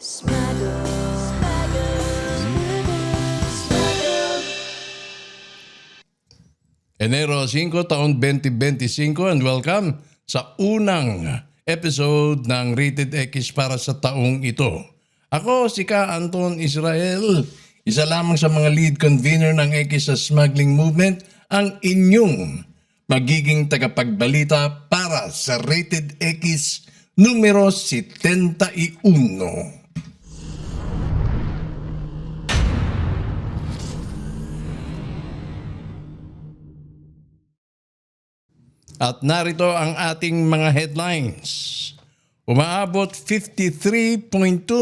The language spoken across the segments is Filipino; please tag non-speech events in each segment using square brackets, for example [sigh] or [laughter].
Smuggle. Smuggle. Enero 5, taon 2025 and welcome sa unang episode ng Rated X para sa taong ito. Ako si Ka Anton Israel, isa lamang sa mga lead convener ng X sa smuggling movement, ang inyong magiging tagapagbalita para sa Rated X numero 71. At narito ang ating mga headlines. Umaabot 53.2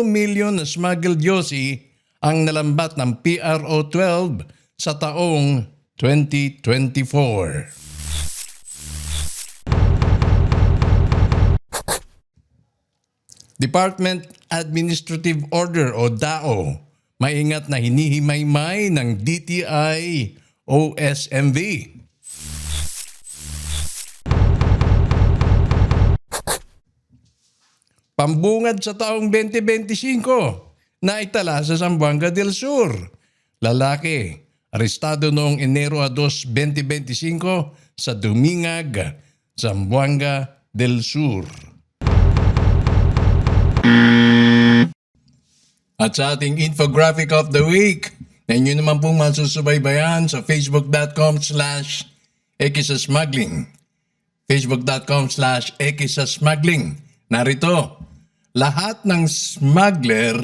million na smuggled yosi ang nalambat ng PRO 12 sa taong 2024. Department Administrative Order o DAO, maingat na hinihimay-may ng DTI OSMV. Pambungad sa taong 2025 na itala sa Zamboanga del Sur. Lalaki, arestado noong Enero 2, 2025 sa Dumingag, Zamboanga del Sur. At sa ating infographic of the week, na inyo naman pong masusubaybayan sa facebook.com slash smuggling facebook.com slash smuggling Narito, lahat ng smuggler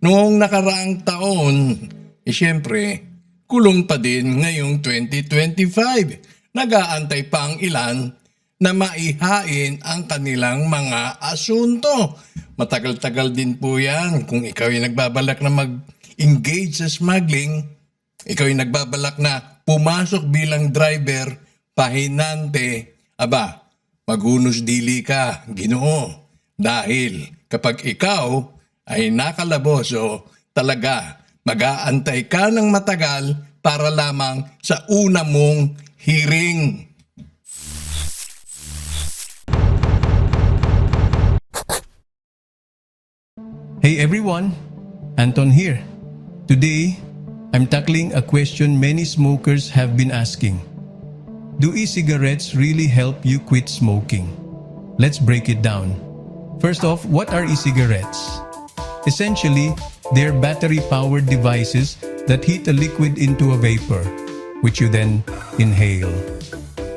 noong nakaraang taon, eh syempre, kulong pa din ngayong 2025. Nagaantay pa ang ilan na maihain ang kanilang mga asunto. Matagal-tagal din po yan kung ikaw ay nagbabalak na mag-engage sa smuggling, ikaw ay nagbabalak na pumasok bilang driver, pahinante, aba, maghunos dili ka, ginoo. Dahil kapag ikaw ay nakalaboso, talaga mag-aantay ka ng matagal para lamang sa una mong hearing. Hey everyone, Anton here. Today, I'm tackling a question many smokers have been asking. Do e-cigarettes really help you quit smoking? Let's break it down. First off, what are e-cigarettes? Essentially, they're battery-powered devices that heat a liquid into a vapor, which you then inhale.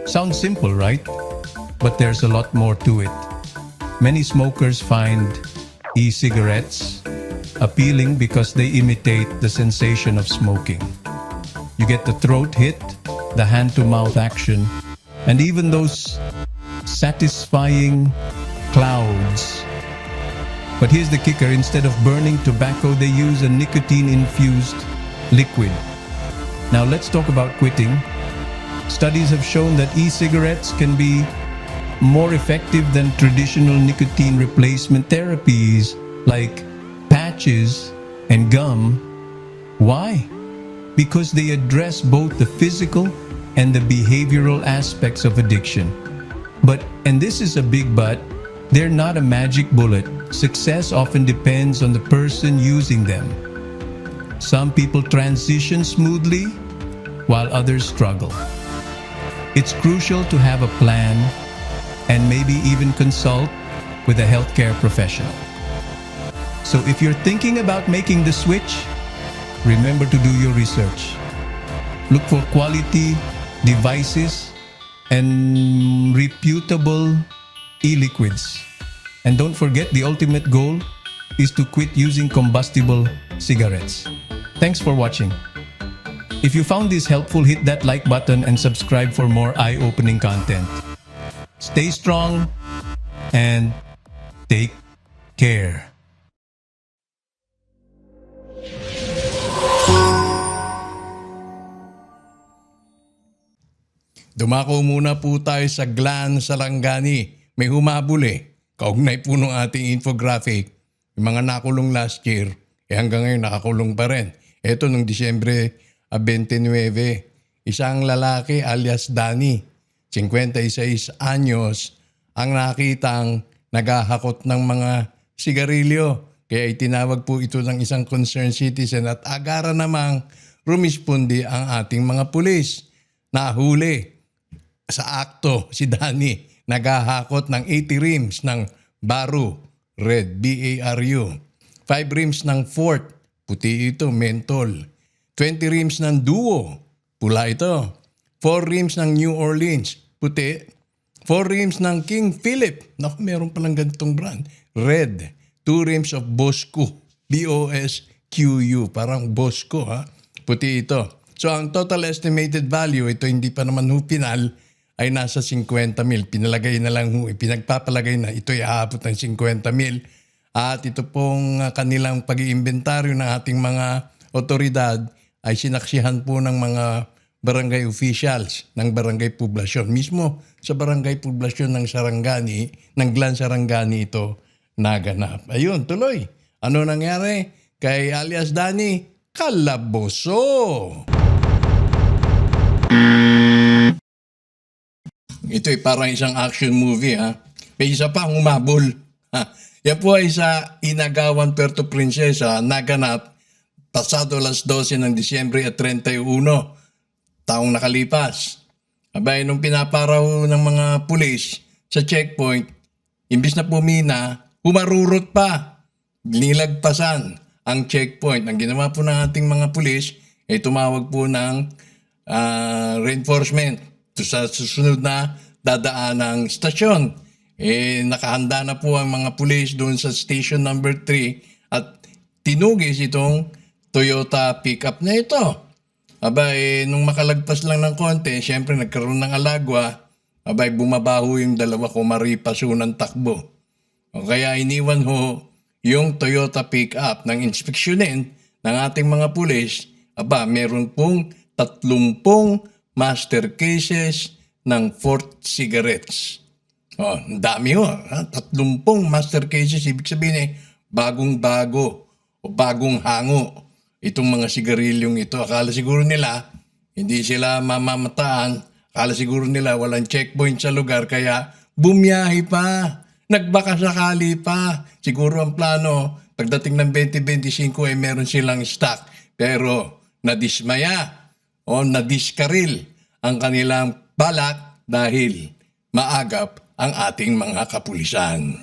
Sounds simple, right? But there's a lot more to it. Many smokers find e-cigarettes appealing because they imitate the sensation of smoking. You get the throat hit, the hand-to-mouth action, and even those satisfying clouds. But here's the kicker, instead of burning tobacco, they use a nicotine-infused liquid. Now let's talk about quitting. Studies have shown that e-cigarettes can be more effective than traditional nicotine replacement therapies like patches and gum. Why? Because they address both the physical and the behavioral aspects of addiction. But, and this is a big but, they're not a magic bullet. Success often depends on the person using them. Some people transition smoothly, while others struggle. It's crucial to have a plan and maybe even consult with a healthcare professional. So if you're thinking about making the switch, remember to do your research. Look for quality devices and reputable e-liquids. And don't forget the ultimate goal is to quit using combustible cigarettes. Thanks for watching. If you found this helpful, hit that like button and subscribe for more eye-opening content. Stay strong and take care. Dumako muna po tayo sa Glan Sarangani. May humabol eh. Kaugnay po nung ating infographic. Yung mga nakulong last year, eh hanggang ngayon nakakulong pa rin. Ito nung Disyembre ah, 29, isang lalaki alias Danny, 56 anyos, ang nakitang naghahakot ng mga sigarilyo Kaya itinawag po ito ng isang concerned citizen at agara namang rumispondi ang ating mga pulis. Nahuli sa akto si Danny naghahakot ng 80 rims ng Baru, red, B-A-R-U. 5 rims ng Fort, puti ito, mentol. 20 rims ng Duo, pula ito. 4 rims ng New Orleans, puti. 4 rims ng King Philip, naku, meron palang ganitong brand, red. 2 rims of Bosco, B-O-S-Q-U, parang Bosco ha, puti ito. So ang total estimated value, ito hindi pa naman ho pinal, ay nasa 50 mil. Pinalagay na lang pinagpapalagay na ito ay aabot ng 50 mil. At ito pong ah, kanilang pag-iimbentaryo ng ating mga otoridad ay sinaksihan po ng mga barangay officials ng barangay poblasyon. Mismo sa barangay poblasyon ng Sarangani, ng Glan Sarangani ito naganap. Ayun, tuloy. Ano nangyari? Kay alias Dani, kalaboso. Ito ay parang isang action movie ha. May isa pa ang umabol. Ha. Yan po ay sa Inagawan Puerto Princesa naganap pasado alas 12 ng Disyembre at 31 taong nakalipas. Abay, nung pinaparaw ng mga pulis sa checkpoint, imbis na pumina, humarurot pa. Nilagpasan ang checkpoint. Ang ginawa po ng ating mga pulis ay tumawag po ng ah, reinforcement sa susunod na dadaan ng stasyon. Eh, nakahanda na po ang mga pulis doon sa station number 3 at tinugis itong Toyota pickup na ito. Aba, eh, nung makalagpas lang ng konti, syempre nagkaroon ng alagwa, abay bumabaho yung dalawa kumaripas ho ng takbo. O kaya iniwan ho yung Toyota pickup ng inspeksyonin ng ating mga pulis, aba, meron pong 30 master cases ng Fort cigarettes. Oh, dami ho. Ha? 30 master cases, ibig sabihin eh, bagong-bago o bagong hango itong mga sigarilyong ito. Akala siguro nila, hindi sila mamamataan. Akala siguro nila walang checkpoint sa lugar, kaya bumiyahi pa. Nagbaka sakali pa. Siguro ang plano, pagdating ng 2025 ay meron silang stock. Pero nadismaya o nadiskaril ang kanilang balak dahil maagap ang ating mga kapulisan.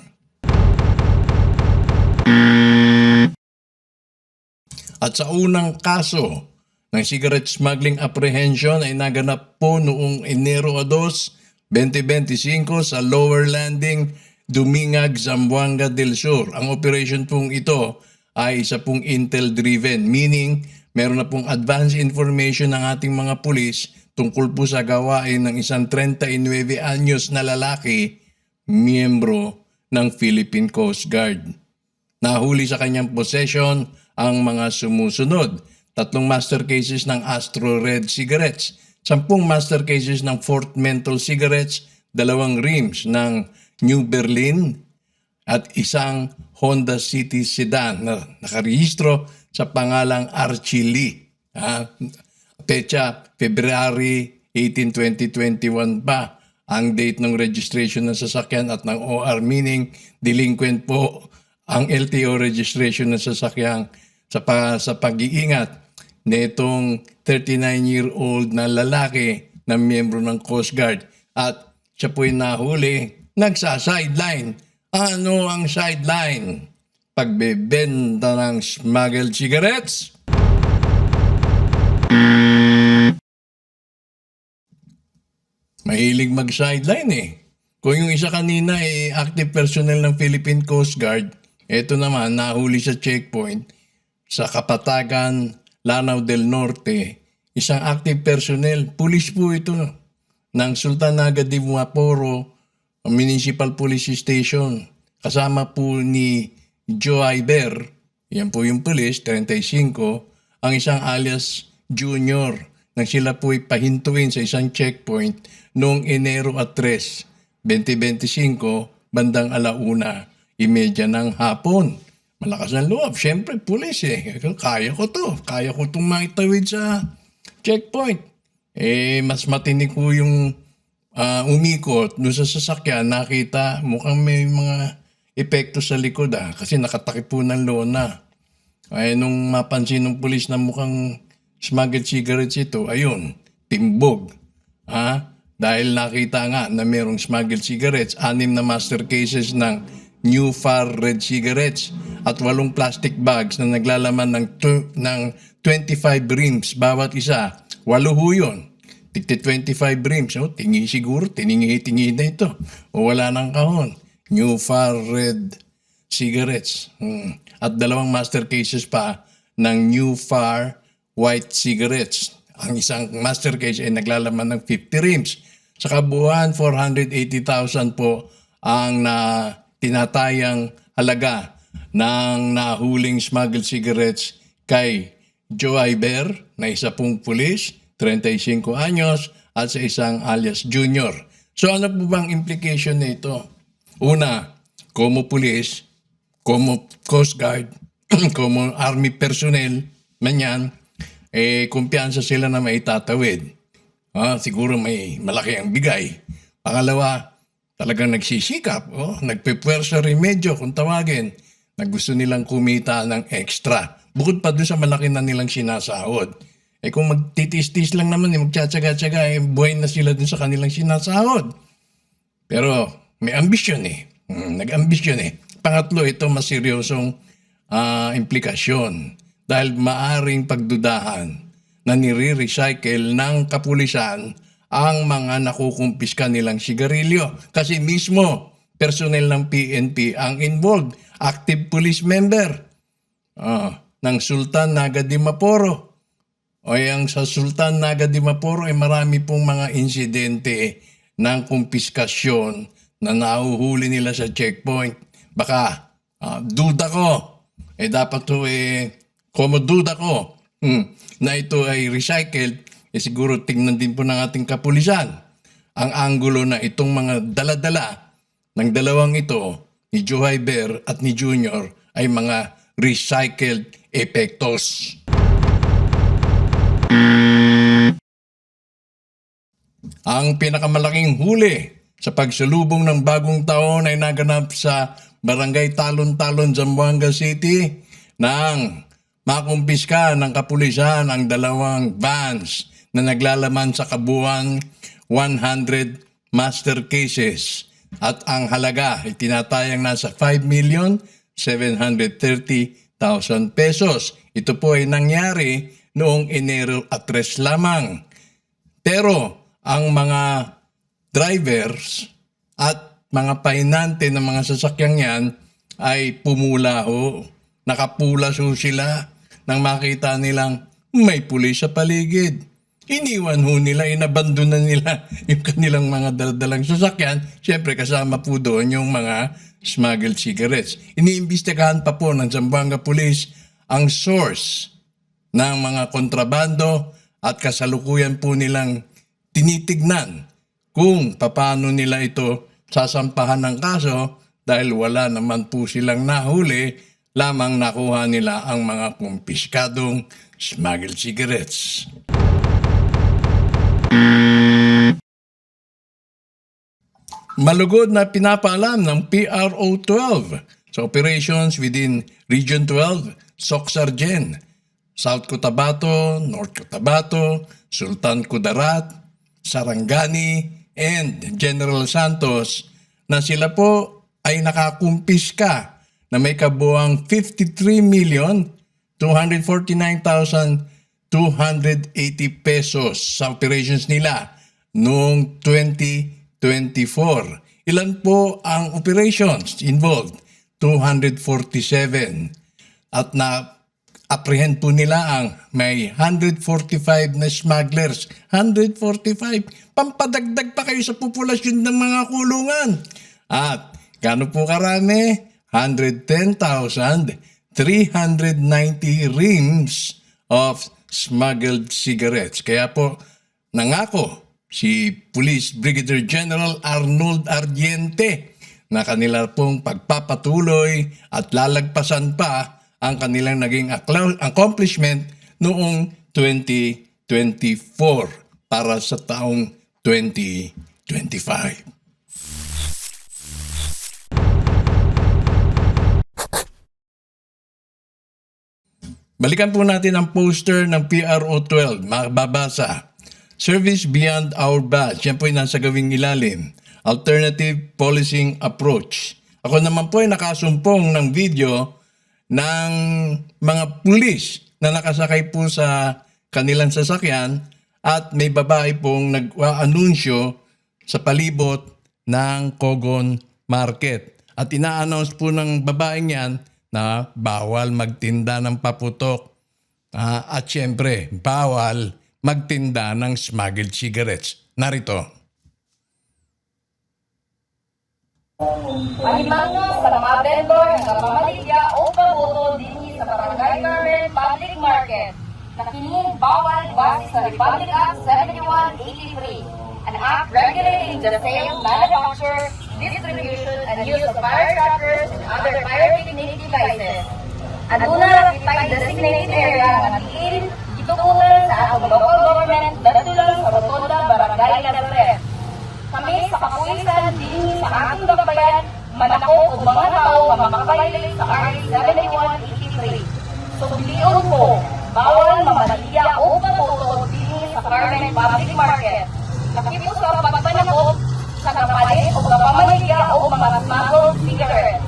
At sa unang kaso ng cigarette smuggling apprehension ay naganap po noong Enero 2, 2025 sa Lower Landing, Dumingag, Zamboanga del Sur. Ang operation pong ito ay isa pong intel-driven, meaning meron na pong advance information ng ating mga pulis tungkol po sa gawain ng isang 39 anyos na lalaki, miyembro ng Philippine Coast Guard. Nahuli sa kanyang possession ang mga sumusunod. Tatlong master cases ng Astro Red cigarettes, sampung master cases ng Fort Menthol cigarettes, dalawang rims ng New Berlin at isang Honda City sedan na nakarehistro sa pangalang Archie Lee. Ah, pecha February 18, 2021 pa ang date ng registration ng sasakyan at ng OR meaning delinquent po ang LTO registration ng sasakyan sa, pa, sa pag-iingat nitong 39-year-old na lalaki na miyembro ng Coast Guard at siya po'y nahuli nagsa-sideline. Ano ang sideline? Pagbebenta ng smuggled cigarettes? Mahilig mag-sideline eh. Kung yung isa kanina eh, active personnel ng Philippine Coast Guard, eto naman, nahuli sa checkpoint sa Kapatagan, Lanao del Norte, isang active personnel, pulis po ito ng Sultanaga de Vaporo Municipal Police Station. Kasama po ni Iber, yan po yung pulis, 35, ang isang alias Junior, nang sila po pahintuin sa isang checkpoint noong Enero at 3, 2025, bandang alauna, imedya ng hapon. Malakas ng loob. Siyempre, pulis eh. Kaya ko to. Kaya ko itong maitawid sa checkpoint. Eh, mas matinik po yung ah, umikot doon sa sasakyan. Nakita, mukhang may mga epekto sa likod ah, kasi nakatakip po ng lona. Ay nung mapansin ng pulis na mukhang smuggled cigarettes ito, ayun, timbog. Ha? Dahil nakita nga na merong smuggled cigarettes, anim na master cases ng New Far Red Cigarettes at walong plastic bags na naglalaman ng, tu- ng 25 rims bawat isa. Walo ho yun. Tigti 25 rims. Oh, tingi siguro, tiningi-tingi na ito. O wala nang kahon. New Far Red cigarettes. Hmm. At dalawang master cases pa ng New Far White cigarettes. Ang isang master case ay naglalaman ng 50 rims. Sa kabuuan, 480,000 po ang na tinatayang halaga ng nahuling smuggled cigarettes kay Joe Iber na isa pong pulis, 35 anyos, at sa isang alias junior. So ano po bang implication nito? Una, como pulis, como Coast Guard, [clears throat] como Army personnel, manyan, eh, kumpiyansa sila na may tatawid. Ah, siguro may malaki ang bigay. Pangalawa, talagang nagsisikap, oh, nagpipwersa remedyo kung tawagin, na gusto nilang kumita ng extra. Bukod pa doon sa malaki na nilang sinasahod. Eh kung magtitis-tis lang naman, eh, magtsatsaga-tsaga, eh, buhay na sila dun sa kanilang sinasahod. Pero may ambisyon eh. Hmm, nag-ambisyon eh. Pangatlo, ito mas seryosong ah, implikasyon dahil maaring pagdudahan na nire-recycle ng kapulisan ang mga nakukumpiska nilang sigarilyo. Kasi mismo, personnel ng PNP ang involved. Active police member ah, ng Sultan Naga de Maporo. O yang sa Sultan Naga de Maporo ay marami pong mga insidente ng kumpiskasyon na nahuhuli nila sa checkpoint. Baka, ah, duda ko, eh dapat to eh, como duda ko, hmm, na ito ay recycled, eh siguro tingnan din po ng ating kapulisan ang anggulo na itong mga daladala ng dalawang ito, ni Joe Bear at ni Junior, ay mga recycled epektos. Ang pinakamalaking huli sa pagsalubong ng bagong taon ay naganap sa Barangay Talon-Talon, Zamboanga City nang makumpiska ng kapulisan ang dalawang vans na naglalaman sa kabuuan 100 master cases at ang halaga ay tinatayang nasa 5 million 730,000 pesos. Ito po ay nangyari noong Enero at 3 lamang. Pero ang mga drivers at mga painante ng mga sasakyang yan ay pumula ho. Nakapula ho sila nang makita nilang may pulis sa paligid. Iniwan ho nila, inabandonan nila [laughs] yung kanilang mga daldalang sasakyan. Siyempre kasama po doon yung mga smuggled cigarettes. Iniimbestigahan pa po ng Zamboanga Police ang source ng mga kontrabando at kasalukuyan po nilang tinitignan kung paano nila ito sasampahan ng kaso dahil wala naman po silang nahuli, lamang nakuha nila ang mga kumpiskadong smuggled cigarettes. Malugod na pinapaalam ng PRO 12 sa operations within Region 12, Socsargen, South Cotabato, North Cotabato, Sultan Kudarat, Sarangani, and General Santos na sila po ay nakakumpiska na may kabuang 53 million 249,280 pesos sa operations nila noong 2024. Ilan po ang operations involved? 247. At na apprehend po nila ang may 145 na smugglers. 145. Pampadagdag pa kayo sa populasyon ng mga kulungan. At gaano po karami? 110,390 reams of smuggled cigarettes. Kaya po, nangako si Police Brigadier General Arnold Ardiente na kanila pong pagpapatuloy at lalagpasan pa ang kanilang naging accomplishment noong 2024 para sa taong 2025. Balikan po natin ang poster ng PRO12, mababasa. Service Beyond Our Badge, yan po ay nasa gawing ilalim. Alternative Policing Approach. Ako naman po ay nakasumpong ng video ng mga pulis na nakasakay po sa kanilang sasakyan at may babae pong nag-anunsyo sa palibot ng Kogon Market. At ina-announce po ng babaeng yan na bawal magtinda ng paputok. Ah, at syempre, bawal magtinda ng smuggled cigarettes. Narito. Alimango sa mga vendor ng pamaligya o paboto dinhi sa Barangay Carmen Public Market na kining bawal base sa Republic Act 7183, an act regulating the sale, manufacture, distribution, and use of firecrackers and other pyrotechnic devices. Aduna kitay designated area nga diin gitukunan sa atong local government dadto lang sa Rotonda Barangay Nazaret. Kami sa kapulisan din sa ating dakbayan manako og mga tao makapailay sa RA 7183. So biliyon po, bawal mamaliya o pamoto din sa Carmen Public Market. Nakipos sa pagpanakop sa kapalit o kapamaligya o mga smuggled cigarettes.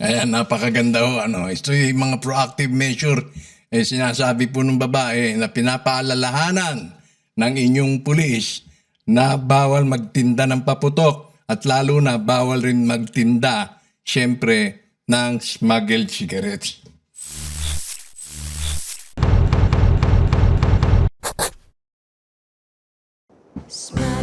Ayan, napakaganda ho. Ano. Ito yung mga proactive measure. Eh, sinasabi po ng babae na pinapaalalahanan ng inyong pulis na bawal magtinda ng paputok at lalo na bawal rin magtinda, syempre, ng smuggled cigarettes. Smile.